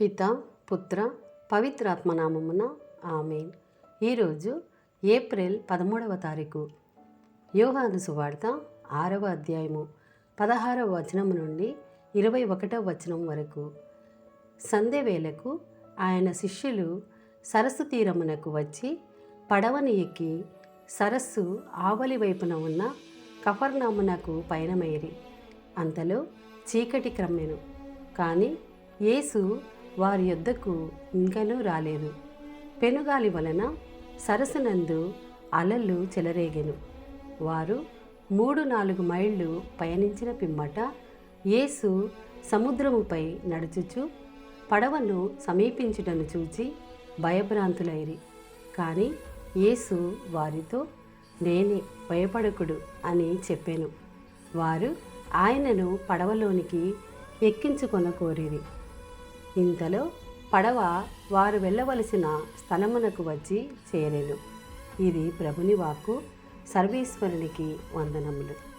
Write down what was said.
పిత పుత్ర పవిత్రాత్మనామమున ఆమెన్. ఈరోజు ఏప్రిల్ పదమూడవ తారీఖు. యోగాను సువార్త ఆరవ అధ్యాయము పదహారవ వచనం నుండి ఇరవై ఒకటవ వచనం వరకు. సంధ్య వేళకు ఆయన శిష్యులు సరస్సు తీరమునకు వచ్చి పడవని ఎక్కి సరస్సు ఆవలి వైపున ఉన్న కఫర్నామునకు పయనమయ్యి అంతలో చీకటి క్రమ్మెను. కానీ యేసు వారి యొద్దకు ఇంకనూ రాలేదు. పెనుగాలి వలన సరస్సునందు అలలు చెలరేగెను. వారు మూడు నాలుగు మైళ్ళు పయనించిన పిమ్మట యేసు సముద్రముపై నడుచుచు పడవను సమీపించుటను చూచి భయభ్రాంతులైరి. కానీ యేసు వారితో నేనే భయపడకుడు అని చెప్పాను. వారు ఆయనను పడవలోనికి ఎక్కించుకొన కోరిరి ఇంతలో పడవ వారు వెళ్ళవలసిన స్థలమునకు వచ్చి చేరెను. ఇది ప్రభుని వాక్కు సర్వేశ్వరునికి వందనములు.